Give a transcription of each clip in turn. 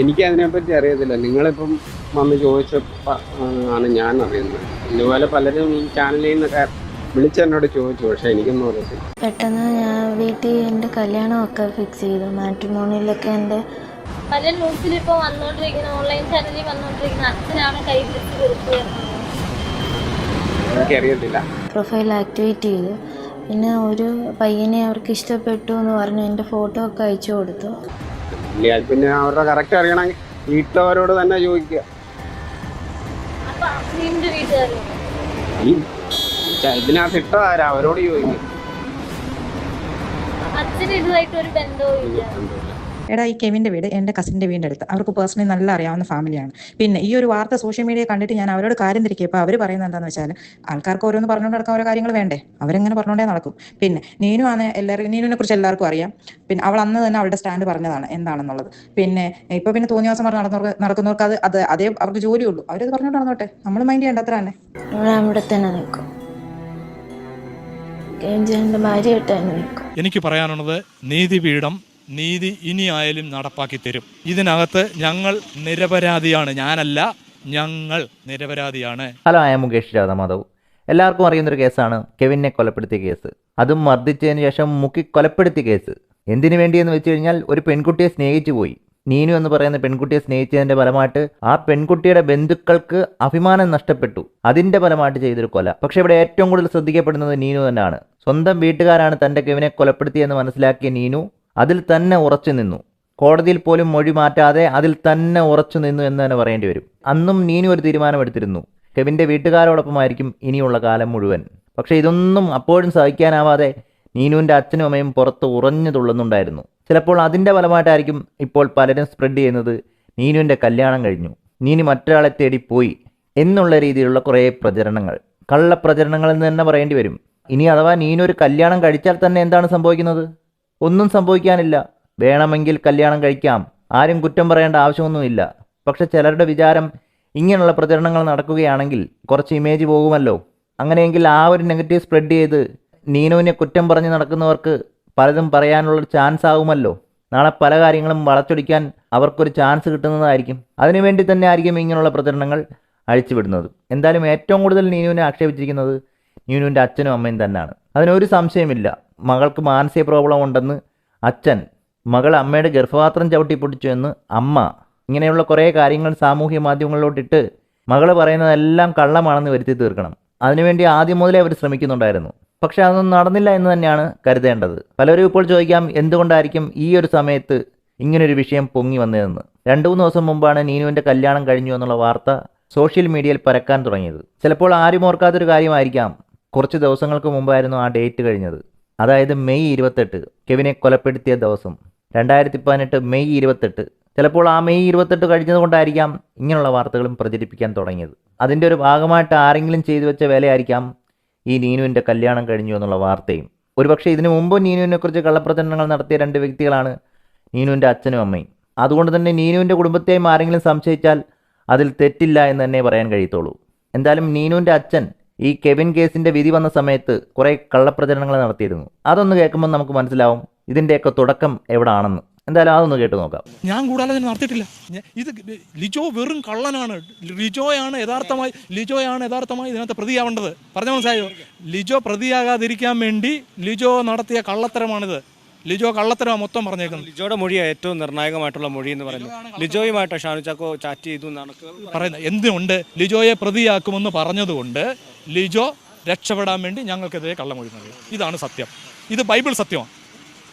എനിക്ക് അതിനെപ്പറ്റി അറിയത്തില്ല. നിങ്ങളിപ്പം വന്ന് ചോദിച്ച ആണ് ഞാൻ അറിയുന്നത്. ഇതുപോലെ പലരും ഈ ചാനലിൽ നിന്നൊക്കെ വിളിച്ചെന്നോട് ചോദിച്ചു പക്ഷെ എനിക്കൊന്നും അറിയത്തില്ല. പെട്ടെന്ന് ഞാൻ വീട്ടിൽ എന്റെ കല്യാണമൊക്കെ ഫിക്സ് ചെയ്തു. മാട്രിമോണിയിലൊക്കെ എന്റെ പല ന്യൂസിൽ ഇപ്പോൾ വന്നുകൊണ്ടിരിക്കുന്ന ഓൺലൈൻ ചാനലിൽ വന്നുകൊണ്ടിരിക്കുന്ന അച്ഛനാണ് കൈ പിടിച്ച് കൊടുത്തത് എനിക്കറിയത്തില്ല. പ്രൊഫൈൽ ആക്ടിവേറ്റ് ചെയ്തു. പിന്നെ ഒരു പയ്യനെ അവർക്ക് ഇഷ്ടപ്പെട്ടു എന്ന് പറഞ്ഞു. എന്റെ ഫോട്ടോ ഒക്കെ അയച്ചു കൊടുത്തു. ഇല്ല പിന്നെ അവരുടെ കറക്റ്റ് അറിയണമെങ്കിൽ വീട്ടിലവരോട് തന്നെ ചോദിക്കുക. ഇതിനകത്ത് ഇട്ടതാരാ? അവരോട് ചോദിക്കും. അച്ഛന് ഇതുമായിട്ട് ഒരു ബന്ധവും എടാ ഈ കെവിന്റെ വീട് എന്റെ കസിന്റെ വീടിന്റെ അടുത്ത്. അവർക്ക് പേഴ്സണലി നല്ല അറിയാവുന്ന ഫാമിലിയാണ് പിന്നെ ഈ ഒരു വാർത്ത സോഷ്യൽ മീഡിയ കണ്ടിട്ട് ഞാൻ അവരോട് കാര്യം തിരിക്കിയപ്പോൾ അവർ പറയുന്നത് എന്താണെന്ന് വെച്ചാൽ ആൾക്കാർക്ക് ഓരോന്ന് പറഞ്ഞുകൊണ്ട് നടക്കാൻ ഓരോ കാര്യങ്ങൾ വേണ്ടേ? അവരെങ്ങനെ പറഞ്ഞുകൊണ്ടേ നടക്കും? പിന്നെ നീനു ആണ് എല്ലാവരും നീനുവിനെ കുറിച്ച് എല്ലാവർക്കും അറിയാം. പിന്നെ അവൾ അന്ന് തന്നെ അവളുടെ സ്റ്റാൻഡ് പറഞ്ഞതാണ് എന്താണെന്നുള്ളത്. പിന്നെ ഇപ്പൊ പിന്നെ തോന്നിയ ദിവസം പറഞ്ഞ് നടന്നവർക്ക് നടക്കുന്നവർക്ക് അത് അത് അതേ അവർക്ക് ജോലിയുള്ളൂ. അവരത് പറഞ്ഞുകൊണ്ട് നടന്നോട്ടെ. നമ്മൾ മൈൻഡ് ചെയ്യേണ്ട അത്ര തന്നെ. ഇവിടെ തന്നെ നിൽക്കും. എനിക്ക് പറയാനുള്ളത് നീതിപീഠം നീതി ഇനിയായാലും നടപ്പാക്കി തരും. ഇതിനകത്ത് ഞങ്ങൾ നിരപരാധിയാണ്. ഞാനല്ല ഞങ്ങൾ നിരപരാധിയാണ്. ഹലോ ആയ മുകേഷ് രാധാമാധവ്. എല്ലാവർക്കും അറിയുന്നൊരു കേസാണ് കെവിനെ കൊലപ്പെടുത്തിയ കേസ്. അതും മർദ്ദിച്ചതിന് ശേഷം മുക്കി കൊലപ്പെടുത്തിയ കേസ്. എന്തിനു വേണ്ടിയെന്ന് വെച്ച് കഴിഞ്ഞാൽ ഒരു പെൺകുട്ടിയെ സ്നേഹിച്ചു പോയി. നീനു എന്ന് പറയുന്ന പെൺകുട്ടിയെ സ്നേഹിച്ചതിന്റെ ഫലമായിട്ട് ആ പെൺകുട്ടിയുടെ ബന്ധുക്കൾക്ക് അഭിമാനം നഷ്ടപ്പെട്ടു. അതിന്റെ ഫലമായിട്ട് ചെയ്തൊരു കൊല. പക്ഷെ ഇവിടെ ഏറ്റവും കൂടുതൽ ശ്രദ്ധിക്കപ്പെടുന്നത് നീനു തന്നെയാണ്. സ്വന്തം വീട്ടുകാരാണ് തന്റെ കെവിനെ കൊലപ്പെടുത്തിയെന്ന് മനസ്സിലാക്കിയ നീനു അതിൽ തന്നെ ഉറച്ചു നിന്നു. കോടതിയിൽ പോലും മൊഴി മാറ്റാതെ അതിൽ തന്നെ ഉറച്ചു നിന്നു എന്ന് തന്നെ പറയേണ്ടി വരും. അന്നും നീനു ഒരു തീരുമാനമെടുത്തിരുന്നു. കെവിന്റെ വീട്ടുകാരോടൊപ്പമായിരിക്കും ഇനിയുള്ള കാലം മുഴുവൻ. പക്ഷേ ഇതൊന്നും അപ്പോഴും സഹിക്കാനാവാതെ നീനുവിന്റെ അച്ഛനും അമ്മയും പുറത്ത് ഉറഞ്ഞു തുള്ളുന്നുണ്ടായിരുന്നു. ചിലപ്പോൾ അതിന്റെ ഫലമായിട്ടായിരിക്കും ഇപ്പോൾ പലരും സ്പ്രെഡ് ചെയ്യുന്നത് നീനുവിന്റെ കല്യാണം കഴിഞ്ഞു. നീനു മറ്റൊരാളെ തേടി പോയി എന്നുള്ള രീതിയിലുള്ള കുറേ പ്രചരണങ്ങൾ. കള്ളപ്രചരണങ്ങൾ എന്ന് തന്നെ പറയേണ്ടി വരും. ഇനി അഥവാ നീനു ഒരു കല്യാണം കഴിച്ചാൽ തന്നെ എന്താണ് സംഭവിക്കുന്നത്? ഒന്നും സംഭവിക്കാനില്ല. വേണമെങ്കിൽ കല്യാണം കഴിക്കാം. ആരും കുറ്റം പറയേണ്ട ആവശ്യമൊന്നുമില്ല. പക്ഷെ ചിലരുടെ വിചാരം ഇങ്ങനെയുള്ള പ്രചരണങ്ങൾ നടക്കുകയാണെങ്കിൽ കുറച്ച് ഇമേജ് പോകുമല്ലോ. അങ്ങനെയെങ്കിൽ ആ ഒരു നെഗറ്റീവ് സ്പ്രെഡ് ചെയ്ത് നീനുവിനെ കുറ്റം പറഞ്ഞ് നടക്കുന്നവർക്ക് പലതും പറയാനുള്ള ചാൻസ് ആകുമല്ലോ നാളെ പല കാര്യങ്ങളും വളച്ചൊടിക്കാൻ അവർക്കൊരു ചാൻസ് കിട്ടുന്നതായിരിക്കും. അതിനുവേണ്ടി തന്നെ ആയിരിക്കും ഇങ്ങനെയുള്ള പ്രചരണങ്ങൾ അഴിച്ചുവിടുന്നത്. എന്തായാലും ഏറ്റവും കൂടുതൽ നീനുവിനെ ആക്ഷേപിച്ചിരിക്കുന്നത് നീനുവിന്റെ അച്ഛനും അമ്മയും തന്നെയാണ്. അതിനൊരു സംശയമില്ല. മകൾക്ക് മാനസിക പ്രോബ്ലം ഉണ്ടെന്ന് അച്ഛൻ മകൾ അമ്മയുടെ ഗർഭപാത്രം ചവിട്ടി പൊട്ടിച്ചു എന്ന് അമ്മ ഇങ്ങനെയുള്ള കുറേ കാര്യങ്ങൾ സാമൂഹ്യ മാധ്യമങ്ങളിലോട്ടിട്ട് മകൾ പറയുന്നതെല്ലാം കള്ളമാണെന്ന് വരുത്തി തീർക്കണം. അതിനുവേണ്ടി ആദ്യം മുതലേ അവർ ശ്രമിക്കുന്നുണ്ടായിരുന്നു. പക്ഷേ അതൊന്നും നടന്നില്ല എന്ന് തന്നെയാണ് കരുതേണ്ടത്. പലരും ഇപ്പോൾ ചോദിക്കാം എന്തുകൊണ്ടായിരിക്കും ഈ ഒരു സമയത്ത് ഇങ്ങനൊരു വിഷയം പൊങ്ങി വന്നതെന്ന്? രണ്ടു മൂന്ന് ദിവസം മുമ്പാണ് നീനുവിന്റെ കല്യാണം കഴിഞ്ഞു എന്നുള്ള വാർത്ത സോഷ്യൽ മീഡിയയിൽ പരക്കാൻ തുടങ്ങിയത്. ചിലപ്പോൾ ആരും ഓർക്കാത്തൊരു കാര്യമായിരിക്കാം. കുറച്ച് ദിവസങ്ങൾക്ക് മുമ്പായിരുന്നു ആ ഡേറ്റ് കഴിഞ്ഞത്. അതായത് മെയ് ഇരുപത്തെട്ട് കെവിനെ കൊലപ്പെടുത്തിയ ദിവസം. രണ്ടായിരത്തി പതിനെട്ട് മെയ് ഇരുപത്തെട്ട്. ചിലപ്പോൾ ആ മെയ് ഇരുപത്തെട്ട് കഴിഞ്ഞതുകൊണ്ടായിരിക്കാം ഇങ്ങനെയുള്ള വാർത്തകളും പ്രചരിപ്പിക്കാൻ തുടങ്ങിയത്. അതിന്റെ ഒരു ഭാഗമായിട്ട് ആരെങ്കിലും ചെയ്തു വെച്ച വേലയായിരിക്കാം ഈ നീനുവിന്റെ കല്യാണം കഴിഞ്ഞു എന്നുള്ള വാർത്തയും. ഒരുപക്ഷെ ഇതിനു മുമ്പ് നീനുവിനെക്കുറിച്ച് കള്ളപ്രചരണങ്ങൾ നടത്തിയ രണ്ട് വ്യക്തികളാണ് നീനുവിന്റെ അച്ഛനും അമ്മയും. അതുകൊണ്ട് തന്നെ നീനുവിന്റെ കുടുംബത്തെയും ആരെങ്കിലും സംശയിച്ചാൽ അതിൽ തെറ്റില്ല എന്ന് തന്നെ പറയാൻ കഴിയത്തുള്ളൂ. എന്തായാലും നീനുവിന്റെ അച്ഛൻ ഈ കെവിൻ കേസിന്റെ വിധി വന്ന സമയത്ത് കുറേ കള്ളപ്രചരണങ്ങൾ നടത്തിയിരുന്നു. അതൊന്ന് കേൾക്കുമ്പോൾ നമുക്ക് മനസ്സിലാവും ഇതിന്റെയൊക്കെ തുടക്കം എവിടാണെന്ന്. എന്തായാലും അതൊന്ന് കേട്ട് നോക്കാം. ഞാൻ കൂടാതെ നടത്തിയിട്ടില്ല. ഇത് ലിജോ വെറും കള്ളനാണ്. ലിജോയാണ് യഥാർത്ഥമായി ലിജോയാണ് യഥാർത്ഥമായി ഇതിനകത്ത് പ്രതിയാവേണ്ടത്. പറഞ്ഞ മനസ്സിലായോ? ലിജോ പ്രതിയാകാതിരിക്കാൻ വേണ്ടി ലിജോ നടത്തിയ കള്ളത്തരമാണിത്. ലിജോ കള്ളത്തരമാണ് മൊത്തം പറഞ്ഞേക്കുന്നത്. ലിജോയുടെ മൊഴിയാണ് ഏറ്റവും നിർണായകമായിട്ടുള്ള മൊഴി എന്ന് പറയുന്നത്. ലിജോയുമായിട്ട് ഷാനു ചാക്കോ ചാറ്റ് ചെയ്തു എന്നാണ് പറയുന്നത്. എന്തിനുണ്ട് ലിജോയെ പ്രതിയാക്കുമെന്ന് പറഞ്ഞതുകൊണ്ട് ലിജോ രക്ഷപ്പെടാൻ വേണ്ടി ഞങ്ങൾക്കെതിരെ കള്ളമൊഴി നൽകി. ഇതാണ് സത്യം. ഇത് ബൈബിൾ സത്യമാണ്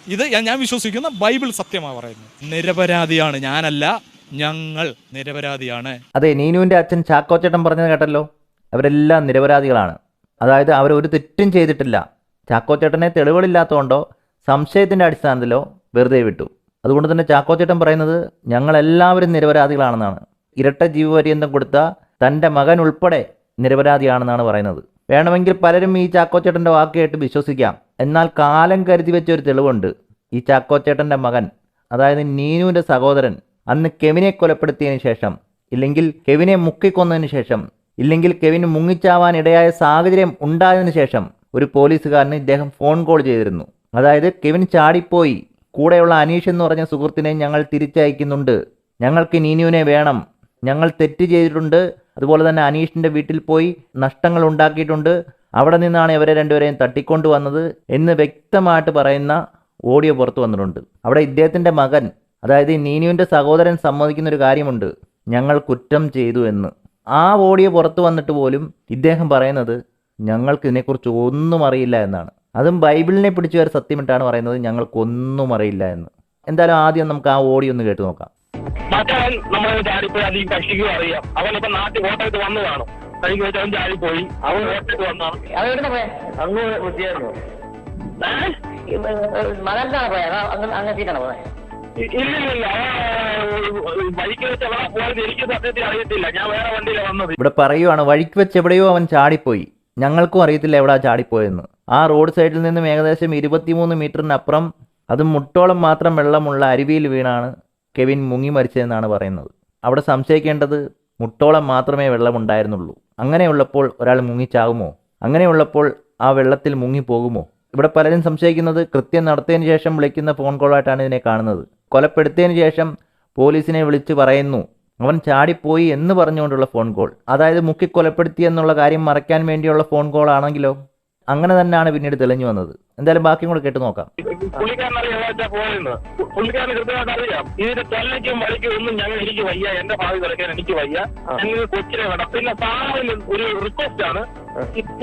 ഇത് ഞാൻ- ഞാൻ വിശ്വസിക്കുന്ന ബൈബിൾ സത്യമാണ് പറയുന്നത്. നിരപരാധിയാണ്. ഞാനല്ല. ഞങ്ങൾ നിരപരാധിയാണ്. അതെ നീനുവിന്റെ അച്ഛൻ ചാക്കോച്ചേട്ടൻ പറഞ്ഞത് കേട്ടല്ലോ. അവരെല്ലാം നിരപരാധികളാണ്. അതായത് അവർ ഒരു തെറ്റും ചെയ്തിട്ടില്ല. ചാക്കോച്ചേട്ടനെ തെളിവുകളില്ലാത്തതുകൊണ്ടോ സംശയത്തിന്റെ അടിസ്ഥാനത്തിലോ വെറുതെ വിട്ടു. അതുകൊണ്ട് തന്നെ ചാക്കോച്ചേട്ടൻ പറയുന്നത് ഞങ്ങളെല്ലാവരും നിരപരാധികളാണെന്നാണ്. ഇരട്ട ജീവപര്യന്തം കൊടുത്ത തന്റെ മകൻ ഉൾപ്പെടെ നിരപരാധിയാണെന്നാണ് പറയുന്നത്. വേണമെങ്കിൽ പലരും ഈ ചാക്കോച്ചേട്ടന്റെ വാക്ക് കേട്ട് വിശ്വസിക്കാം. എന്നാൽ കാലം കരുതി വെച്ച ഒരു തെളിവുണ്ട്. ഈ ചാക്കോച്ചേട്ടന്റെ മകൻ അതായത് നീനുവിന്റെ സഹോദരൻ അന്ന് കെവിനെ കൊലപ്പെടുത്തിയതിന് ശേഷം ഇല്ലെങ്കിൽ കെവിനെ മുക്കിക്കൊന്നതിന് ശേഷം ഇല്ലെങ്കിൽ കെവിന് മുങ്ങിച്ചാവാൻ ഇടയായ സാഹചര്യം ഉണ്ടായതിനു ശേഷം ഒരു പോലീസുകാരന് ഇദ്ദേഹം ഫോൺ കോൾ ചെയ്തിരുന്നു. അതായത് കെവിൻ ചാടിപ്പോയി. കൂടെയുള്ള അനീഷ് എന്ന് പറഞ്ഞ സുഹൃത്തിനെ ഞങ്ങൾ തിരിച്ചയക്കുന്നുണ്ട്. ഞങ്ങൾക്ക് നീനുവിനെ വേണം. ഞങ്ങൾ തെറ്റ് ചെയ്തിട്ടുണ്ട്. അതുപോലെ തന്നെ അനീഷിന്റെ വീട്ടിൽ പോയി നഷ്ടങ്ങൾ ഉണ്ടാക്കിയിട്ടുണ്ട്. അവിടെ നിന്നാണ് ഇവരെ രണ്ടുപേരെയും തട്ടിക്കൊണ്ടു വന്നത് എന്ന് വ്യക്തമായിട്ട് പറയുന്ന ഓഡിയോ പുറത്തു വന്നിട്ടുണ്ട്. അവിടെ ഇദ്ദേഹത്തിന്റെ മകൻ അതായത് നീനുവിന്റെ സഹോദരൻ സമ്മതിക്കുന്ന ഒരു കാര്യമുണ്ട്. ഞങ്ങൾ കുറ്റം ചെയ്തു എന്ന്. ആ ഓഡിയോ പുറത്തു വന്നിട്ട് പോലും ഇദ്ദേഹം പറയുന്നത് ഞങ്ങൾക്ക് ഇതിനെക്കുറിച്ച് ഒന്നും അറിയില്ല എന്നാണ്. അതും ബൈബിളിനെ പിടിച്ചു വരെ സത്യമിട്ടാണ് പറയുന്നത് ഞങ്ങൾക്കൊന്നും അറിയില്ല എന്ന്. എന്തായാലും ആദ്യം നമുക്ക് ആ ഓഡിയോ ഒന്ന് കേട്ട് നോക്കാം. മറ്റവൻ നമ്മളെ ചാടിപ്പോയി അത് ഈ കക്ഷിക്കും അറിയാം. അവനിപ്പോ നാട്ടിൽ കോട്ടയത്ത് വന്നു കാണും. കഴിഞ്ഞ വെച്ച് അവൻ ചാടിപ്പോയി അവൻ വന്നാണ് അങ്ങ് മകനാണ് പോയത് പോയത് ഇവിടെ പറയുവാണ് വഴിക്ക് വെച്ച് എവിടെയോ അവൻ ചാടിപ്പോയി. ഞങ്ങൾക്കും അറിയത്തില്ല എവിടാ ചാടിപ്പോയെന്ന്. ആ റോഡ് സൈഡിൽ നിന്നും ഏകദേശം ഇരുപത്തിമൂന്ന് മീറ്ററിനപ്പുറം അത് മുട്ടോളം മാത്രം വെള്ളമുള്ള അരുവിയിൽ വീണാണ് കെവിൻ മുങ്ങി മരിച്ചതെന്നാണ് പറയുന്നത്. അവിടെ സംശയിക്കേണ്ടത് മുട്ടോളം മാത്രമേ വെള്ളമുണ്ടായിരുന്നുള്ളൂ. അങ്ങനെയുള്ളപ്പോൾ ഒരാൾ മുങ്ങിച്ചാകുമോ? അങ്ങനെയുള്ളപ്പോൾ ആ വെള്ളത്തിൽ മുങ്ങിപ്പോകുമോ? ഇവിടെ പലരും സംശയിക്കുന്നത് കൃത്യം നടത്തിയതിന് ശേഷം വിളിക്കുന്ന ഫോൺ കോളായിട്ടാണ് ഇതിനെ കാണുന്നത്. കൊലപ്പെടുത്തിയതിന് ശേഷം പോലീസിനെ വിളിച്ച് പറയുന്നു അവൻ ചാടിപ്പോയി എന്ന് പറഞ്ഞുകൊണ്ടുള്ള ഫോൺ കോൾ. അതായത് മുക്കി കൊലപ്പെടുത്തി എന്നുള്ള കാര്യം മറയ്ക്കാൻ വേണ്ടിയുള്ള ഫോൺ കോൾ ആണെങ്കിലോ? അങ്ങനെ തന്നെയാണ് പിന്നീട് തെളിഞ്ഞു വന്നത്. എന്തായാലും ബാക്കിയും കൂടെ കേട്ട് നോക്കാം. അറിയാം പുള്ളിക്കാരന് കൃത്യമായിട്ട് ഇതിന്റെ തൊല്ലയ്ക്കും വഴിക്കും ഒന്നും ഞങ്ങൾ എനിക്ക് വയ്യ. എന്റെ ഭാവി തുറക്കാൻ എനിക്ക് വയ്യ. ഞങ്ങൾ കൊച്ചിനെ വേണം. പിന്നെ സാറിന് ഒരു റിക്വസ്റ്റ് ആണ്.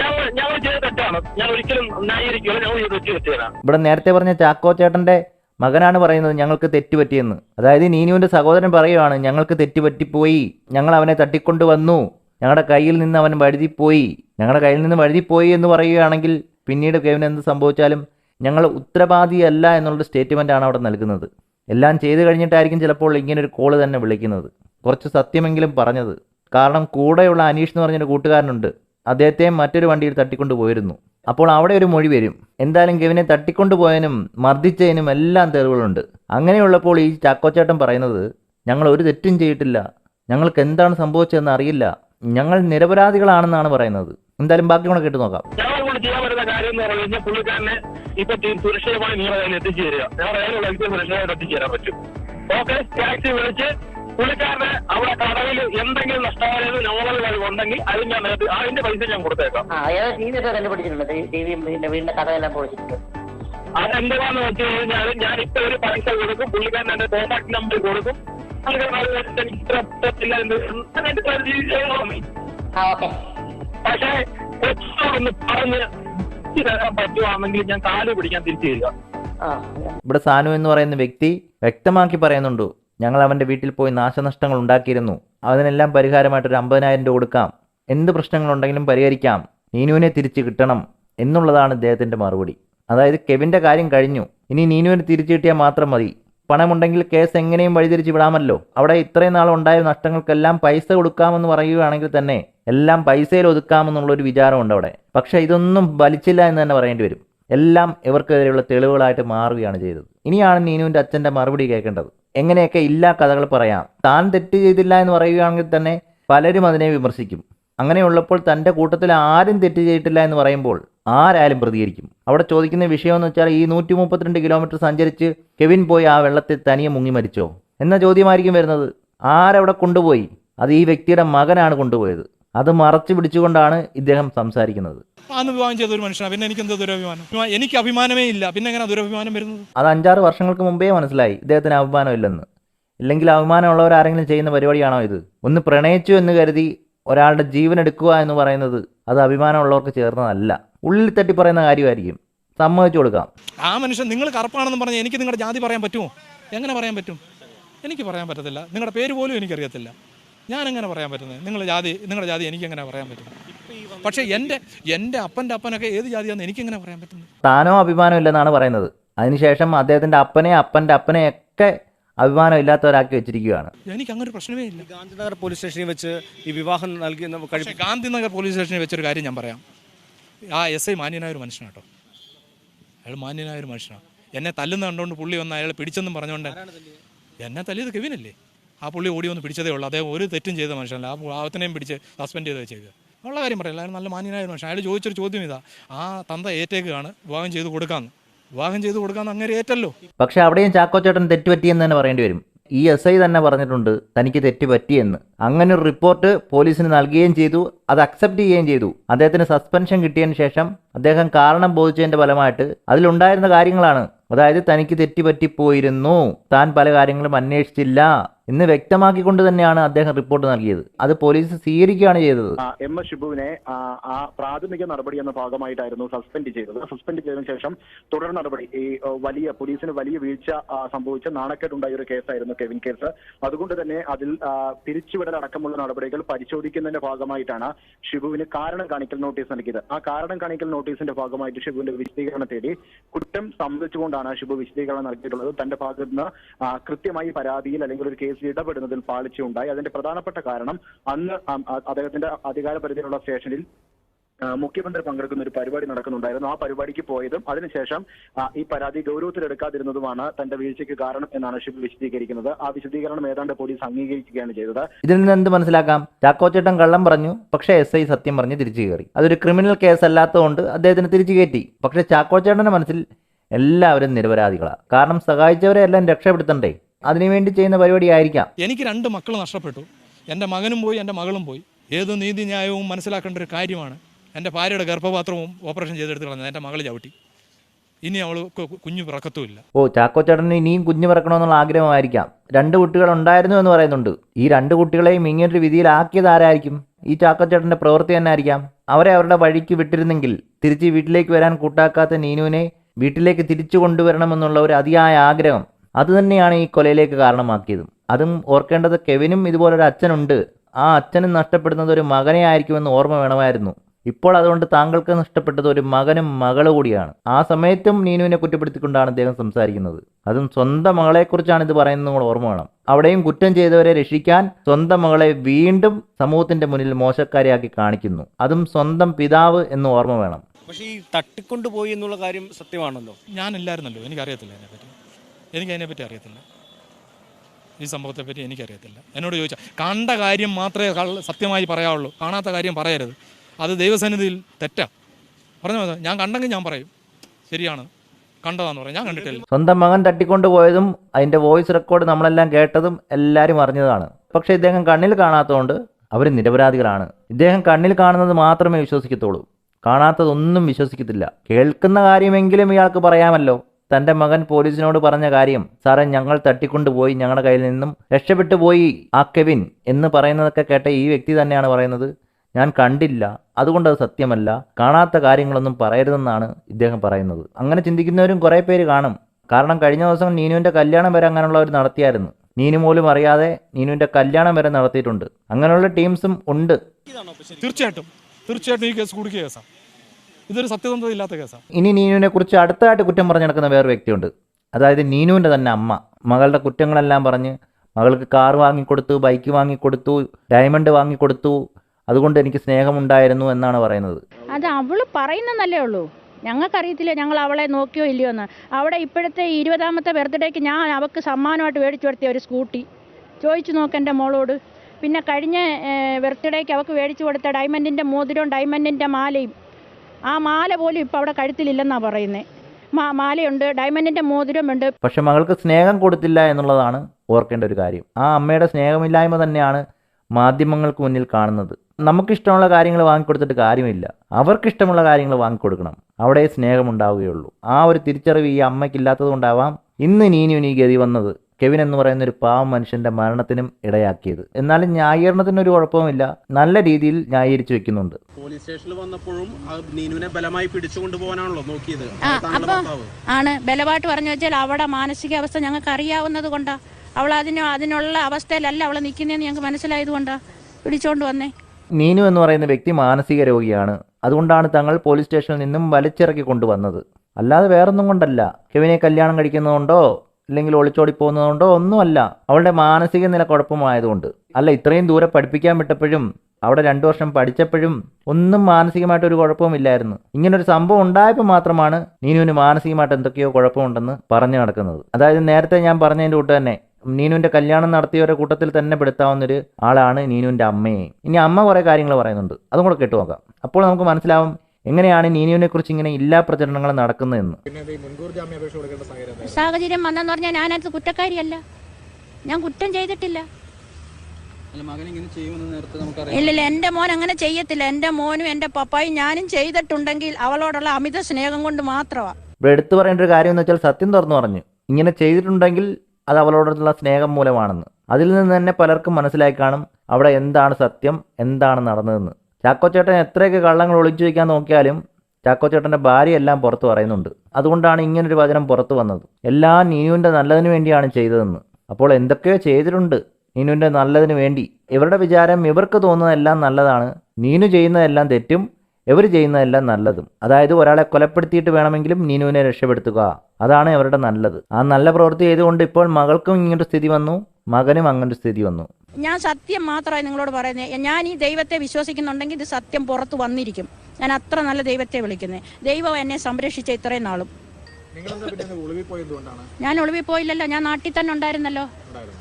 ഞങ്ങൾ ഞങ്ങൾ ചെയ്ത തെറ്റാണ്. ഞാൻ ഒരിക്കലും ന്യായീകരിക്കുകയോ ഞങ്ങൾ ചെയ്ത് തെറ്റ് തെറ്റാണ് ഇവിടെ നേരത്തെ പറഞ്ഞ ചാക്കോ ചേട്ടന്റെ മകനാണ് പറയുന്നത് ഞങ്ങൾക്ക് തെറ്റുപറ്റിയെന്ന് അതായത് നീനുവിന്റെ സഹോദരൻ പറയുവാണ് ഞങ്ങൾക്ക് തെറ്റുപറ്റിപ്പോയി ഞങ്ങൾ അവനെ തട്ടിക്കൊണ്ടു വന്നു ഞങ്ങളുടെ കയ്യിൽ നിന്ന് അവൻ വഴുതിപ്പോയി ഞങ്ങളുടെ കയ്യിൽ നിന്ന് വഴുതിപ്പോയി എന്ന് പറയുകയാണെങ്കിൽ പിന്നീട് കെവിൻ എന്ത് സംഭവിച്ചാലും ഞങ്ങൾ ഉത്തരവാദിയല്ല എന്നുള്ള സ്റ്റേറ്റ്മെന്റാണ് അവിടെ നൽകുന്നത്. എല്ലാം ചെയ്തു കഴിഞ്ഞിട്ടായിരിക്കും ചിലപ്പോൾ ഇങ്ങനെ ഒരു കോൾ തന്നെ വിളിക്കുന്നത്. കുറച്ച് സത്യമെങ്കിലും പറഞ്ഞത്. കാരണം കൂടെയുള്ള അനീഷ് എന്ന് പറഞ്ഞൊരു കൂട്ടുകാരനുണ്ട്. അദ്ദേഹത്തെയും മറ്റൊരു വണ്ടിയിൽ തട്ടിക്കൊണ്ട് പോയിരുന്നു. അപ്പോൾ അവിടെ ഒരു മൊഴി വരും. എന്തായാലും കെവിനെ തട്ടിക്കൊണ്ടുപോയതിനും മർദ്ദിച്ചതിനും എല്ലാം തെളിവുകളുണ്ട്. അങ്ങനെയുള്ളപ്പോൾ ഈ ചാക്കോച്ചേട്ടൻ പറയുന്നത് ഞങ്ങൾ ഒരു തെറ്റും ചെയ്തിട്ടില്ല. ഞങ്ങൾക്ക് എന്താണ് സംഭവിച്ചതെന്ന് അറിയില്ല. ഞങ്ങൾ നിരപരാധികളാണെന്നാണ് പറയുന്നത്. എന്തായാലും ബാക്കി കൂടെ കേട്ട് നോക്കാം. അതെന്താണെന്ന് കൊണ്ട് ചെയ്യാൻ പറ്റുന്ന കാര്യം എന്ന് പറഞ്ഞു കഴിഞ്ഞാൽ പുള്ളിക്കാരനെ ഇപ്പൊ തി- സുരക്ഷിതമായി നിങ്ങളുടെ കയ്യിൽ എത്തിച്ചു തരിക ഞങ്ങളുടെ കയ്യിലുള്ള വ്യക്തി സുരക്ഷിതമായിട്ട് എത്തിച്ചു തരാൻ പറ്റും. ഓക്കെ? ടാക്സി വിളിച്ച് പുള്ളിക്കാരനെ അവിടെ കടവിൽ എന്തെങ്കിലും നഷ്ടമായത് നോവൽ വഴി ഉണ്ടെങ്കിൽ അത് ഞാൻ നേരത്തെ- അതിന്റെ പൈസ ഞാൻ കൊടുത്തേക്കാം. അതെന്താന്ന് വെച്ച് കഴിഞ്ഞാൽ ഞാൻ ഇപ്പൊ ഒരു പൈസ കൊടുക്കും പുള്ളിക്കാരൻ എന്റെ കോൺടാക്ട് നമ്പർ കൊടുക്കും. ഓക്കെ. പക്ഷേ കൊച്ചിനോടൊന്ന് പറഞ്ഞ് തരാൻ പറ്റുവാണെങ്കിൽ ഞാൻ കാൽ പിടിക്കാൻ തിരിച്ചു തരിക ആ. ഇവിടെ സാനു എന്ന് പറയുന്ന വ്യക്തി വ്യക്തമാക്കി പറയുന്നുണ്ട്. ഞങ്ങൾ അവന്റെ വീട്ടിൽ പോയി നാശനഷ്ടങ്ങൾ ഉണ്ടാക്കിയിരുന്നു. അതിനെല്ലാം പരിഹാരമായിട്ട് ഒരു അമ്പതിനായിരം രൂപ കൊടുക്കാം. എന്ത് പ്രശ്നങ്ങളുണ്ടെങ്കിലും പരിഹരിക്കാം. നീനുവിനെ തിരിച്ചു കിട്ടണം എന്നുള്ളതാണ് ഇദ്ദേഹത്തിന്റെ മറുപടി. അതായത് കെവിന്റെ കാര്യം കഴിഞ്ഞു. ഇനി നീനുവിനെ തിരിച്ചു കിട്ടിയാൽ മാത്രം മതി. പണമുണ്ടെങ്കിൽ കേസ് എങ്ങനെയും വഴിതിരിച്ച് വിടാമല്ലോ. അവിടെ ഇത്രയും നാൾ ഉണ്ടായ നഷ്ടങ്ങൾക്കെല്ലാം പൈസ കൊടുക്കാമെന്ന് പറയുകയാണെങ്കിൽ തന്നെ എല്ലാം പൈസയിൽ ഒതുക്കാമെന്നുള്ളൊരു വിചാരമുണ്ട് അവിടെ. പക്ഷേ ഇതൊന്നും വലിച്ചില്ല എന്ന് തന്നെ പറയേണ്ടി വരും. എല്ലാം ഇവർക്കെതിരെയുള്ള തെളിവുകളായിട്ട് മാറുകയാണ് ചെയ്തത്. ഇനിയാണ് നീനുവിന്റെ അച്ഛന്റെ മറുപടി കേൾക്കേണ്ടത്. എങ്ങനെയൊക്കെ ഇല്ലാ കഥകൾ പറയാം. താൻ തെറ്റ് ചെയ്തില്ല എന്ന് പറയുകയാണെങ്കിൽ തന്നെ പലരും അതിനെ വിമർശിക്കും. അങ്ങനെയുള്ളപ്പോൾ തന്റെ കൂട്ടത്തിൽ ആരും തെറ്റ് ചെയ്തിട്ടില്ല എന്ന് പറയുമ്പോൾ ആരായാലും പ്രതികരിക്കും. അവിടെ ചോദിക്കുന്ന വിഷയം എന്ന് വെച്ചാൽ ഈ നൂറ്റി മുപ്പത്തിരണ്ട് കിലോമീറ്റർ സഞ്ചരിച്ച് കെവിൻ പോയി ആ വെള്ളത്തിൽ തനിയെ മുങ്ങി മരിച്ചോ? എന്ന ചോദ്യമായിരിക്കും വരുന്നത്. ആരവിടെ കൊണ്ടുപോയി? അത് ഈ വ്യക്തിയുടെ മകനാണ് കൊണ്ടുപോയത്. അത് മറച്ചു പിടിച്ചുകൊണ്ടാണ് ഇദ്ദേഹം സംസാരിക്കുന്നത്. അന്ന് വിവാഹം ചെയ്ത ഒരു മനുഷ്യനാണ് പിന്നെ എനിക്ക് എന്താ ദുരഭിമാനം എനിക്ക് അഭിമാനമേ ഇല്ല. പിന്നെ എങ്ങനെ ദുരഭിമാനം വരുന്നത്? അത് അഞ്ചാറ് വർഷങ്ങൾക്ക് മുമ്പേ മനസ്സിലായി. ഇദ്ദേഹത്തിന് അഭിമാനം ഇല്ലെന്ന് ഇല്ലെങ്കിൽ അഭിമാനമുള്ളവർ ആരെങ്കിലും ചെയ്യുന്ന പരിപാടിയാണോ ഇത്? ഒന്ന് പ്രണയിച്ചു എന്ന് കരുതി ഒരാളുടെ ജീവൻ എടുക്കുക എന്ന് പറയുന്നത് അത് അഭിമാനമുള്ളവർക്ക് ചേർന്നതല്ല. ഉള്ളിൽ തട്ടി പറയുന്ന കാര്യമായിരിക്കും. സമ്മതിച്ചു കൊടുക്കാം ആ മനുഷ്യൻ നിങ്ങൾ കറുപ്പാണെന്ന് പറഞ്ഞാൽ എനിക്ക് നിങ്ങളുടെ ജാതി പറയാൻ പറ്റുമോ? എങ്ങനെ പറയാൻ പറ്റും? എനിക്ക് പറയാൻ പറ്റത്തില്ല. നിങ്ങളുടെ പേര് പോലും എനിക്കറിയത്തില്ല. ഞാൻ എങ്ങനെ പറയാൻ പറ്റുന്നത്? നിങ്ങളുടെ ജാതി നിങ്ങളുടെ ജാതി എനിക്ക് എങ്ങനെ പറയാൻ പറ്റും? പക്ഷേ എന്റെ എന്റെ അപ്പന്റെ അപ്പനൊക്കെ ഏത് ജാതിയാണെന്ന് എനിക്കെങ്ങനെ പറയാൻ പറ്റുന്നത്? താനോ അഭിമാനമില്ലെന്നാണ് പറയുന്നത്. അതിനുശേഷം അദ്ദേഹത്തിന്റെ അപ്പനെ അപ്പന്റെ അപ്പനെയൊക്കെ അഭിമാനം ഇല്ലാത്തവരാക്കി വെച്ചിരിക്കുകയാണ്. എനിക്ക് അങ്ങനെ ഒരു പ്രശ്നമേ ഇല്ല. ഗാന്ധിനഗർ പോലീസ് സ്റ്റേഷനിൽ വെച്ച് ഈ വിവാഹം നൽകി ഗാന്ധിനഗർ പോലീസ് സ്റ്റേഷനിൽ വെച്ചൊരു കാര്യം ഞാൻ പറയാം. ആ എസ് ഐ മാന്യനായ ഒരു മനുഷ്യനാണ് കേട്ടോ അയാൾ മാന്യനായ ഒരു മനുഷ്യനാണ് എന്നെ തല്ലുന്ന കണ്ടുകൊണ്ട് പുള്ളി വന്ന് അയാൾ പിടിച്ചെന്നും പറഞ്ഞുകൊണ്ട് എന്നെ തല്ലിയത് കെവിനല്ലേ? ആ പുള്ളി ഓടി വന്ന് പിടിച്ചതേ ഉള്ളൂ. അദ്ദേഹം ഒരു തെറ്റും ചെയ്ത മനുഷ്യനല്ല. ആ പാവത്തിനെയും പിടിച്ച് സസ്പെൻഡ് ചെയ്ത് ചെയ്തത്. ഉള്ള കാര്യം പറയില്ല അയാൾ നല്ല മാന്യനായ ഒരു മനുഷ്യൻ അയാൾ ചോദിച്ചൊരു ചോദ്യം ഇതാ. ആ തന്ത ഏറ്റേക്കാണ് വിവാഹം ചെയ്ത് കൊടുക്കാമെന്ന് വിവാഹം ചെയ്ത് കൊടുക്കാമെന്ന് അങ്ങനെ ഏറ്റല്ലോ. പക്ഷെ അവിടെയും ചാക്കോച്ചേട്ടൻ തെറ്റുപറ്റിയെന്ന് തന്നെ പറയേണ്ടി വരും. ഈ എസ് ഐ തന്നെ പറഞ്ഞിട്ടുണ്ട് തനിക്ക് തെറ്റ് പറ്റിയെന്ന് അങ്ങനെ ഒരു റിപ്പോർട്ട് പോലീസിന് നൽകുകയും ചെയ്തു അത് അക്സെപ്റ്റ് ചെയ്യുകയും ചെയ്തു. അദ്ദേഹത്തിന് സസ്പെൻഷൻ കിട്ടിയതിന് ശേഷം അദ്ദേഹം കാരണം ബോധിച്ചതിന്റെ ഫലമായിട്ട് അതിലുണ്ടായിരുന്ന കാര്യങ്ങളാണ്. അതായത് തനിക്ക് തെറ്റുപറ്റിപ്പോയിരുന്നു. താൻ പല കാര്യങ്ങളും അന്വേഷിച്ചില്ല എന്ന് വ്യക്തമാക്കിക്കൊണ്ട് തന്നെയാണ് അദ്ദേഹം റിപ്പോർട്ട് നൽകിയത്. അത് പോലീസ് സ്വീകരിക്കുകയാണ് ചെയ്തത്. എം എസ് ഷിബുവിനെ ആ, പ്രാഥമിക നടപടി എന്ന ഭാഗമായിട്ടായിരുന്നു സസ്പെൻഡ് ചെയ്തത്. സസ്പെൻഡ് ചെയ്തതിനു ശേഷം തുടർ നടപടി ഈ വലിയ പോലീസിന് വലിയ വീഴ്ച സംഭവിച്ച നാണക്കേടുണ്ടായ ഒരു കേസായിരുന്നു കെവിൻ കേസ്. അതുകൊണ്ട് തന്നെ അതിൽ പിരിച്ചുവിടലടക്കമുള്ള നടപടികൾ പരിശോധിക്കുന്നതിന്റെ ഭാഗമായിട്ടാണ് ഷിബുവിന് കാരണം കാണിക്കൽ നോട്ടീസ് നൽകിയത്. ആ കാരണം കാണിക്കൽ നോട്ടീസിന്റെ ഭാഗമായിട്ട് ഷിബുവിന്റെ വിശദീകരണം തേടി കുറ്റം സംബന്ധിച്ചുകൊണ്ടാണ് ഷിബു വിശദീകരണം നൽകിയിട്ടുള്ളത്. തന്റെ ഭാഗത്ത് നിന്ന് കൃത്യമായി പരാതിയിൽ അല്ലെങ്കിൽ ഒരു കേസിൽ ഇടപെടുന്നതിൽ പാളിച്ചയുണ്ടായി. അതിന്റെ പ്രധാനപ്പെട്ട കാരണം അന്ന് അദ്ദേഹത്തിന്റെ അധികാര പരിധിയിലുള്ള സ്റ്റേഷനിൽ മുഖ്യമന്ത്രി പങ്കെടുക്കുന്ന ഒരു പരിപാടി നടക്കുന്നുണ്ടായിരുന്നു. ആ പരിപാടിക്ക് പോയതും അതിനുശേഷം ഈ പരാതി ഗൗരവത്തിലെടുക്കാതിരുന്നതുമാണ് തന്റെ വീഴ്ചയ്ക്ക് കാരണം എന്നാണ് ഷിബു വിശദീകരിക്കുന്നത്. ആ വിശദീകരണം ഏതാണ്ട് പോലീസ് അംഗീകരിക്കുകയാണ് ചെയ്തത്. ഇതിൽ നിന്ന് എന്ത് മനസ്സിലാക്കാം? ചാക്കോച്ചേട്ടൻ കള്ളം പറഞ്ഞു പക്ഷെ എസ് ഐ സത്യം പറഞ്ഞ് തിരിച്ചു കയറി. അതൊരു ക്രിമിനൽ കേസ് അല്ലാത്തതുകൊണ്ട് അദ്ദേഹത്തിന് തിരിച്ചു കയറ്റി. പക്ഷെ ചാക്കോച്ചേട്ടന്റെ മനസ്സിൽ എല്ലാവരും നിരപരാധികളാണ് കാരണം സഹായിച്ചവരെ എല്ലാം രക്ഷപ്പെടുത്തണ്ടേ? അതിനുവേണ്ടി ചെയ്യുന്ന പരിപാടി ആയിരിക്കാം. എനിക്ക് രണ്ട് മക്കൾ നഷ്ടപ്പെട്ടു. എന്റെ മകനും പോയി എന്റെ മകളും പോയി. ഏത് നീതിന്യായവും മനസ്സിലാക്കേണ്ട ഒരു കാര്യമാണ്. എന്റെ ഭാര്യയുടെ ഗർഭപാത്രവും ഓപ്പറേഷൻ ചെയ്തെടുത്ത് കളഞ്ഞത്. എന്റെ മകൾ ചവിട്ടി. ഇനി അവൾ കുഞ്ഞു പിറക്കത്തുമില്ല. ഓ ചാക്കോച്ചേട്ടന് ഇനിയും കുഞ്ഞു പിറക്കണമെന്നുള്ള ആഗ്രഹമായിരിക്കാം. രണ്ട് കുട്ടികൾ ഉണ്ടായിരുന്നു എന്ന് പറയുന്നുണ്ട്. ഈ രണ്ട് കുട്ടികളെയും ഇങ്ങനൊരു വിധിയിലാക്കിയത് ആരായിരിക്കും? ഈ ചാക്കോച്ചേട്ടന്റെ പ്രവൃത്തി തന്നെ ആയിരിക്കാം അവരെ അവരുടെ വഴിക്ക് വിട്ടിരുന്നെങ്കിൽ തിരിച്ച് വീട്ടിലേക്ക് വരാൻ കൂട്ടാക്കാത്ത നീനുവിനെ വീട്ടിലേക്ക് തിരിച്ചു കൊണ്ടുവരണമെന്നുള്ള ഒരു അതിയായ ആഗ്രഹം അത് തന്നെയാണ് ഈ കൊലയിലേക്ക് കാരണമാക്കിയതും. അതും ഓർക്കേണ്ടത് കെവിനും ഇതുപോലൊരു അച്ഛനുണ്ട്. ആ അച്ഛനും നഷ്ടപ്പെടുന്നത് ഒരു മകനെ ആയിരിക്കുമെന്ന് ഓർമ്മ വേണമായിരുന്നു. ഇപ്പോൾ അതുകൊണ്ട് താങ്കൾക്ക് നഷ്ടപ്പെട്ടത് ഒരു മകനും മകൾ കൂടിയാണ്. ആ സമയത്തും നീനുവിനെ കുറ്റപ്പെടുത്തിക്കൊണ്ടാണ് അദ്ദേഹം സംസാരിക്കുന്നത്. അതും സ്വന്തം മകളെക്കുറിച്ചാണ് ഇത് പറയുന്നത് നമ്മൾ ഓർമ്മ വേണം. അവിടെയും കുറ്റം ചെയ്തവരെ രക്ഷിക്കാൻ സ്വന്തം മകളെ വീണ്ടും സമൂഹത്തിന്റെ മുന്നിൽ മോശക്കാരിയാക്കി കാണിക്കുന്നു. അതും സ്വന്തം പിതാവ് എന്ന് ഓർമ്മ വേണം. പക്ഷേ ഈ തട്ടിക്കൊണ്ടുപോയി എന്നുള്ള കാര്യം സത്യമാണല്ലോ? ഞാനില്ലായിരുന്നല്ലോ. എനിക്കറിയത്തില്ല അതിനെപ്പറ്റി. എനിക്ക് അതിനെപ്പറ്റി അറിയത്തില്ല. ഈ സംഭവത്തെപ്പറ്റി എനിക്കറിയത്തില്ല. എന്നോട് ചോദിച്ചാൽ കണ്ട കാര്യം മാത്രമേ സത്യമായി പറയാവുള്ളൂ. കാണാത്ത കാര്യം പറയരുത്. അത് ദൈവസന്നിധിയിൽ തെറ്റാ. പറഞ്ഞു ഞാൻ കണ്ടെങ്കിൽ ഞാൻ പറയും. ശരിയാണ്. കണ്ടതാന്ന് പറയാം. ഞാൻ കണ്ടിട്ടില്ല. സ്വന്തം മകൻ തട്ടിക്കൊണ്ടുപോയതും അതിന്റെ വോയിസ് റെക്കോർഡ് നമ്മളെല്ലാം കേട്ടതും എല്ലാരും അറിഞ്ഞതാണ്. പക്ഷെ ഇദ്ദേഹം കണ്ണിൽ കാണാത്തതുകൊണ്ട് അവർ നിരപരാധികളാണ്. ഇദ്ദേഹം കണ്ണിൽ കാണുന്നത് മാത്രമേ വിശ്വസിക്കത്തുള്ളൂ. കാണാത്തതൊന്നും വിശ്വസിക്കത്തില്ല. കേൾക്കുന്ന കാര്യമെങ്കിലും ഇയാൾക്ക് പറയാമല്ലോ. തന്റെ മകൻ പോലീസിനോട് പറഞ്ഞ കാര്യം സാറേ ഞങ്ങൾ തട്ടിക്കൊണ്ടുപോയി ഞങ്ങളുടെ കയ്യിൽ നിന്നും രക്ഷപ്പെട്ടു പോയി ആ കെവിൻ എന്ന് പറയുന്നതൊക്കെ കേട്ട ഈ വ്യക്തി തന്നെയാണ് പറയുന്നത്. ഞാൻ കണ്ടില്ല. അതുകൊണ്ട് അത് സത്യമല്ല. കാണാത്ത കാര്യങ്ങളൊന്നും പറയരുതെന്നാണ് ഇദ്ദേഹം പറയുന്നത്. അങ്ങനെ ചിന്തിക്കുന്നവരും കുറേ പേര് കാണും. കാരണം കഴിഞ്ഞ ദിവസം നീനുവിന്റെ കല്യാണം വരെ അങ്ങനെയുള്ളവർ നടത്തിയായിരുന്നു. നീനു പോലും അറിയാതെ നീനുവിന്റെ കല്യാണം വരെ നടത്തിയിട്ടുണ്ട്. അങ്ങനെയുള്ള ടീംസും ഉണ്ട്. തീർച്ചയായിട്ടും. തീർച്ചയായിട്ടും ഈ കേസ് കുടുക്കിയ കേസാണ് ഇതൊരു സത്യസന്ധത ഇല്ലാത്ത കേസാണ് ഇനി നീനുവിനെ കുറിച്ച് അടുത്തതായിട്ട് കുറ്റം പറഞ്ഞു നടക്കുന്ന വേറെ വ്യക്തിയുണ്ട്. അതായത് നീനുവിന്റെ തന്നെ അമ്മ. മകളുടെ കുറ്റങ്ങളെല്ലാം പറഞ്ഞ് മകൾക്ക് കാർ വാങ്ങിക്കൊടുത്തു ബൈക്ക് വാങ്ങിക്കൊടുത്തു ഡയമണ്ട് വാങ്ങിക്കൊടുത്തു അതുകൊണ്ട് എനിക്ക് സ്നേഹമുണ്ടായിരുന്നു എന്നാണ് പറയുന്നത്. അത് അവൾ പറയുന്നതല്ലേ ഉള്ളൂ. ഞങ്ങൾക്കറിയത്തില്ല ഞങ്ങൾ അവളെ നോക്കിയോ ഇല്ലയോ എന്ന്. അവിടെ ഇപ്പോഴത്തെ ഇരുപതാമത്തെ ബർത്ത്ഡേക്ക് ഞാൻ അവൾക്ക് സമ്മാനമായിട്ട് മേടിച്ചു കൊടുത്തിയ ഒരു സ്കൂട്ടി. ചോദിച്ചു നോക്ക് എന്റെ മോളോട്. പിന്നെ കഴിഞ്ഞ ബർത്ത്ഡേക്ക് അവൾക്ക് മേടിച്ചു കൊടുത്ത ഡയമണ്ടിന്റെ മോതിരവും ഡയമണ്ടിന്റെ മാലയും. ആ മാല പോലും ഇപ്പോൾ അവിടെ കഴുത്തിലില്ലെന്നാണ് പറയുന്നത് മാ മാലയുണ്ട് ഡയമണ്ടിന്റെ മോതിരമുണ്ട് പക്ഷെ മകൾക്ക് സ്നേഹം കൊടുത്തില്ല എന്നുള്ളതാണ് ഓർക്കേണ്ട ഒരു കാര്യം. ആ അമ്മയുടെ സ്നേഹമില്ലായ്മ തന്നെയാണ് മാധ്യമങ്ങൾക്ക് മുന്നിൽ കാണുന്നത്. നമുക്കിഷ്ടമുള്ള കാര്യങ്ങൾ വാങ്ങിക്കൊടുത്തിട്ട് കാര്യമില്ല. അവർക്കിഷ്ടമുള്ള കാര്യങ്ങൾ വാങ്ങിക്കൊടുക്കണം. അവിടെ സ്നേഹമുണ്ടാവുകയുള്ളൂ. ആ ഒരു തിരിച്ചറിവ് ഈ അമ്മയ്ക്കില്ലാത്തത് കൊണ്ടാവാം ഇന്ന് നീനുവിന് ഈ ഗതി വന്നത് കെവിൻ എന്ന് പറയുന്ന ഒരു പാവം മനുഷ്യന്റെ മരണത്തിനും ഇടയാക്കിയത്. എന്നാലും ന്യായീകരണത്തിന് ഒരു കുഴപ്പവുമില്ല. നല്ല രീതിയിൽ ന്യായീകരിച്ചു വെക്കുന്നുണ്ട്. പോലീസ് സ്റ്റേഷനിൽ വന്നപ്പോഴും ആ നീനുവിനെ ബലമായി പിടിച്ചുകൊണ്ട് പോകാനാണല്ലോ നോക്കിയത്. ആണ് ബലമായിട്ട് പറഞ്ഞു വെച്ചാൽ അവിടെ മാനസികാവസ്ഥ ഞങ്ങൾക്ക് അറിയാവുന്നത് കൊണ്ടാ. അവൾ അതിന് അതിനുള്ള അവസ്ഥയിലല്ല അവൾ നിൽക്കുന്നതെന്ന് ഞങ്ങൾക്ക് മനസ്സിലായത് കൊണ്ടാ പിടിച്ചോണ്ട് വന്നേ. നീനു എന്ന് പറയുന്ന വ്യക്തി മാനസിക രോഗിയാണ്. അതുകൊണ്ടാണ് തങ്ങൾ പോലീസ് സ്റ്റേഷനിൽ നിന്നും വലിച്ചിറക്കി കൊണ്ടുവന്നത്. അല്ലാതെ വേറൊന്നും കൊണ്ടല്ല. കെവിനെ കല്യാണം കഴിക്കുന്നതുകൊണ്ടോ അല്ലെങ്കിൽ ഒളിച്ചോടി പോകുന്നതുകൊണ്ടോ ഒന്നുമല്ല. അവളുടെ മാനസിക നില കുഴപ്പമായതുകൊണ്ട്. അല്ല ഇത്രയും ദൂരെ പഠിപ്പിക്കാൻ വിട്ടപ്പോഴും അവിടെ രണ്ടു വർഷം പഠിച്ചപ്പോഴും ഒന്നും മാനസികമായിട്ട് ഒരു കുഴപ്പവുമില്ലായിരുന്നു ഇങ്ങനൊരു സംഭവം ഉണ്ടായപ്പോൾ മാത്രമാണ് നീനുവിന് മാനസികമായിട്ട് എന്തൊക്കെയോ കുഴപ്പമുണ്ടെന്ന് പറഞ്ഞു നടക്കുന്നത്. അതായത് നേരത്തെ ഞാൻ പറഞ്ഞതിന്റെ കൂട്ട് തന്നെ നീനുവിന്റെ കല്യാണം നടത്തിയവരുടെ കൂട്ടത്തിൽ തന്നെ പെടുത്താവുന്നൊരു ആളാണ് നീനുവിന്റെ അമ്മയെ ഇനി അമ്മ കുറേ കാര്യങ്ങൾ പറയുന്നുണ്ട്. അതും കൂടെ കേട്ടു നോക്കാം. അപ്പോൾ നമുക്ക് മനസ്സിലാവും എങ്ങനെയാണ് നീനുവിനെ കുറിച്ച് ഇങ്ങനെ ഇല്ലാ പ്രചരണങ്ങൾ നടക്കുന്നതെന്ന്. സാഹചര്യം വന്നെന്ന് പറഞ്ഞാൽ ഞാനത് കുറ്റക്കാരിയല്ല. ഞാൻ കുറ്റം ചെയ്തിട്ടില്ല. അല്ല മകൻ ഇങ്ങനെ ചെയ്യുമെന്ന് നേരത്തെ നമുക്കറിയാം. ഇല്ലില്ല എന്റെ മോൻ അങ്ങനെ ചെയ്യത്തില്ല. എന്റെ മോനും എന്റെ പപ്പായും ഞാനും ചെയ്തിട്ടുണ്ടെങ്കിൽ അവളോടുള്ള അമിത സ്നേഹം കൊണ്ട് മാത്രമാണ് ഇവിടെ എടുത്തു പറയേണ്ട ഒരു കാര്യം എന്ന് വെച്ചാൽ സത്യം തുറന്നു പറഞ്ഞു. ഇങ്ങനെ ചെയ്തിട്ടുണ്ടെങ്കിൽ അത് അവളോടുള്ള സ്നേഹം മൂലമാണെന്ന്. അതിൽ നിന്ന് തന്നെ പലർക്കും മനസ്സിലായി കാണും അവിടെ എന്താണ് സത്യം എന്താണ് നടന്നതെന്ന്. ചാക്കോച്ചേട്ടൻ എത്രയൊക്കെ കള്ളങ്ങൾ ഒളിച്ചു വയ്ക്കാൻ നോക്കിയാലും ചാക്കോച്ചേട്ടന്റെ ഭാര്യയെല്ലാം പുറത്ത് പറയുന്നുണ്ട്. അതുകൊണ്ടാണ് ഇങ്ങനൊരു വചനം പുറത്തു വന്നത്. എല്ലാം നീനുവിന്റെ നല്ലതിന് വേണ്ടിയാണ് ചെയ്തതെന്ന്. അപ്പോൾ എന്തൊക്കെയോ ചെയ്തിട്ടുണ്ട് നീനുവിന്റെ നല്ലതിന് വേണ്ടി. ഇവരുടെ വിചാരം ഇവർക്ക് തോന്നുന്നതെല്ലാം നല്ലതാണ്. നീനു ചെയ്യുന്നതെല്ലാം തെറ്റും ഇവർ ചെയ്യുന്നതെല്ലാം നല്ലതും. അതായത് ഒരാളെ കൊലപ്പെടുത്തിയിട്ട് വേണമെങ്കിലും നീനുവിനെ രക്ഷപ്പെടുത്തുക. അതാണ് അവരുടെ നല്ലത്. ആ നല്ല പ്രവൃത്തി ചെയ്തുകൊണ്ട് ഇപ്പോൾ മകൾക്കും ഇങ്ങനൊരു സ്ഥിതി വന്നു മകനും അങ്ങനൊരു സ്ഥിതി വന്നു. ഞാൻ സത്യം മാത്രമായി നിങ്ങളോട് പറയുന്നത് ഞാൻ ഈ ദൈവത്തെ വിശ്വസിക്കുന്നുണ്ടെങ്കിൽ ഇത് സത്യം പുറത്ത് വന്നിരിക്കും. ഞാൻ അത്ര നല്ല ദൈവത്തെ വിളിക്കുന്നത് ദൈവം എന്നെ സംരക്ഷിച്ച ഇത്രയും നാളും. ഞാൻ ഒളിവിൽ പോയില്ലല്ലോ ഞാൻ നാട്ടിൽ തന്നെ ഉണ്ടായിരുന്നല്ലോ.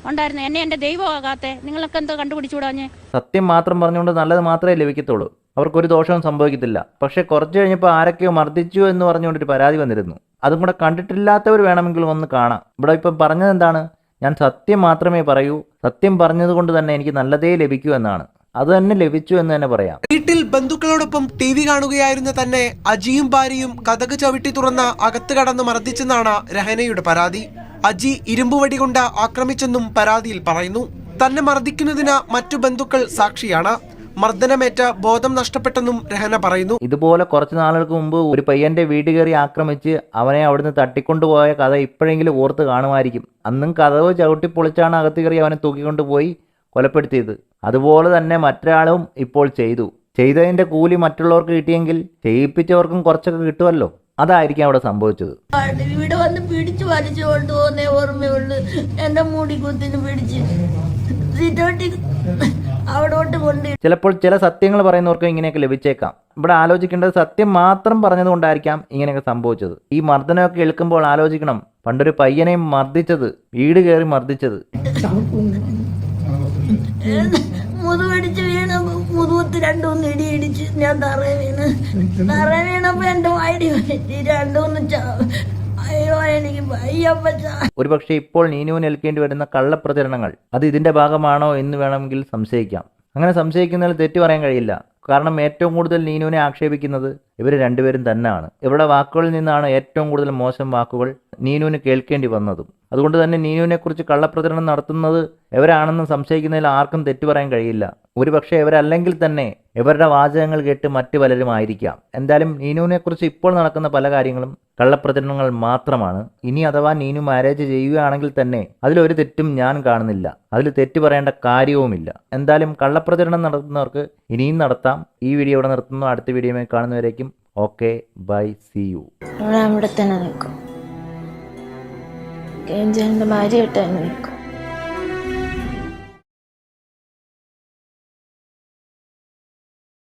ഉണ്ടായിരുന്നു. എന്നെ എന്റെ ദൈവമാകാത്തെ. നിങ്ങളൊക്കെ എന്തോ കണ്ടുപിടിച്ചുകൂടാഞ്ഞേ സത്യം മാത്രം പറഞ്ഞുകൊണ്ട് നല്ലത് മാത്രമേ ലഭിക്കത്തുള്ളൂ. അവർക്കൊരു ദോഷവും സംഭവിക്കത്തില്ല. പക്ഷേ കുറച്ച് കഴിഞ്ഞപ്പോൾ ആരൊക്കെയോ മർദ്ദിച്ചു എന്ന് പറഞ്ഞുകൊണ്ടൊരു പരാതി വന്നിരുന്നു. അതും കൂടെ കണ്ടിട്ടില്ലാത്തവർ വേണമെങ്കിൽ ഒന്ന് കാണാം. ഇവിടെ ഇപ്പം പറഞ്ഞത് എന്താണ്? ഞാൻ സത്യം മാത്രമേ പറയൂ. സത്യം പറഞ്ഞതുകൊണ്ട് തന്നെ എനിക്ക് നല്ലതേ ലഭിക്കൂ എന്നാണ്. അത് തന്നെ ലഭിച്ചു എന്ന് തന്നെ പറയാം. വീട്ടിൽ ബന്ധുക്കളോടൊപ്പം ടി വി കാണുകയായിരുന്ന തന്നെ അജിയും ഭാര്യയും കഥക് ചവിട്ടി തുറന്ന അകത്ത് കടന്ന് മർദ്ദിച്ചെന്നാണ് രഹനയുടെ പരാതി. അജി ഇരുമ്പുവടി കൊണ്ട് ആക്രമിച്ചെന്നും പരാതിയിൽ പറയുന്നു. തന്നെ മർദ്ദിക്കുന്നതിന് മറ്റു ബന്ധുക്കൾ സാക്ഷിയാണ്. മർദ്ദനമേറ്റ ബോധം നഷ്ടപ്പെട്ടെന്നും രഹന പറയുന്നു. ഇതുപോലെ കുറച്ച് നാളുകൾക്ക് മുമ്പ് ഒരു പയ്യന്റെ വീട് കയറി ആക്രമിച്ച് അവനെ അവിടുന്ന് തട്ടിക്കൊണ്ടുപോയ കഥ ഇപ്പോഴെങ്കിലും ഓർത്ത് കാണുമായിരിക്കും. അന്നും കഥവ് ചവിട്ടി പൊളിച്ചാണ് അകത്ത് കയറി അവനെ തൂക്കിക്കൊണ്ടുപോയി കൊലപ്പെടുത്തിയത്. അതുപോലെ തന്നെ മറ്റൊരാളും ഇപ്പോൾ ചെയ്തു. ചെയ്തതിന്റെ കൂലി മറ്റുള്ളവർക്ക് കിട്ടിയെങ്കിൽ ചെയ്യിപ്പിച്ചവർക്കും കുറച്ചൊക്കെ കിട്ടുമല്ലോ. അതായിരിക്കും അവിടെ സംഭവിച്ചത്. ഇവിടെ വന്ന് പിടിച്ചു വലിച്ചു കൊണ്ടുപോകുന്ന ഓർമ്മയുള്ളു. എന്റെ മൂടി കുത്തിന് പിടിച്ച്. അവിടോട്ട് കൊണ്ട് ചിലപ്പോൾ ചില സത്യങ്ങൾ പറയുന്നവർക്ക് ഇങ്ങനെയൊക്കെ ലഭിച്ചേക്കാം. ഇവിടെ ആലോചിക്കേണ്ടത് സത്യം മാത്രം പറഞ്ഞതുകൊണ്ടായിരിക്കാം ഇങ്ങനെയൊക്കെ സംഭവിച്ചത്. ഈ മർദ്ദനമൊക്കെ എളുക്കുമ്പോൾ ആലോചിക്കണം. പണ്ടൊരു പയ്യനെയും മർദ്ദിച്ചത് വീട് കയറി മർദ്ദിച്ചത്. മുതുവടിച്ച് വീണ മുതുവത്ത് രണ്ടൂന്ന് ഇടി ഇടിച്ച് ഞാൻ തറ വീണ്. തറ വീണപ്പോ എന്റെ വയടി പറ്റി ഒരുപക്ഷെ ഇപ്പോൾ നീനുവിന് ഏൽക്കേണ്ടി വരുന്ന കള്ളപ്രചരണങ്ങൾ അത് ഇതിന്റെ ഭാഗമാണോ എന്ന് വേണമെങ്കിൽ സംശയിക്കാം. അങ്ങനെ സംശയിക്കുന്നതിൽ തെറ്റു പറയാൻ കഴിയില്ല. കാരണം ഏറ്റവും കൂടുതൽ നീനുവിനെ ആക്ഷേപിക്കുന്നത് ഇവർ രണ്ടുപേരും തന്നെയാണ് ഇവരുടെ വാക്കുകളിൽ നിന്നാണ് ഏറ്റവും കൂടുതൽ മോശം വാക്കുകൾ നീനുവിന് കേൾക്കേണ്ടി വന്നതും. അതുകൊണ്ട് തന്നെ നീനുവിനെക്കുറിച്ച് കള്ളപ്രചരണം നടത്തുന്നത് എവരാണെന്ന് സംശയിക്കുന്നതിൽ ആർക്കും തെറ്റു പറയാൻ കഴിയില്ല. ഒരുപക്ഷെ ഇവരല്ലെങ്കിൽ തന്നെ ഇവരുടെ വാചകങ്ങൾ കേട്ട് മറ്റു പലരും ആയിരിക്കാം. എന്തായാലും നീനുവിനെക്കുറിച്ച് ഇപ്പോൾ നടക്കുന്ന പല കാര്യങ്ങളും കള്ളപ്രചരണങ്ങൾ മാത്രമാണ്. ഇനി അഥവാ നീനു മാരേജ് ചെയ്യുകയാണെങ്കിൽ തന്നെ അതിലൊരു തെറ്റും ഞാൻ കാണുന്നില്ല. അതിൽ തെറ്റ് പറയേണ്ട കാര്യവുമില്ല. എന്തായാലും കള്ളപ്രചരണം നടത്തുന്നവർക്ക് ഇനിയും നടത്താം. ഈ വീഡിയോ ഇവിടെ നിർത്തുന്നു. അടുത്ത വീഡിയോയിൽ കാണുന്നവരേക്കും ഓക്കെ ബൈ സി യു. ഇവിടെ തന്നെ നിൽക്കും. എന്റെ ഭാര്യയായിട്ട് തന്നെ നിൽക്കും.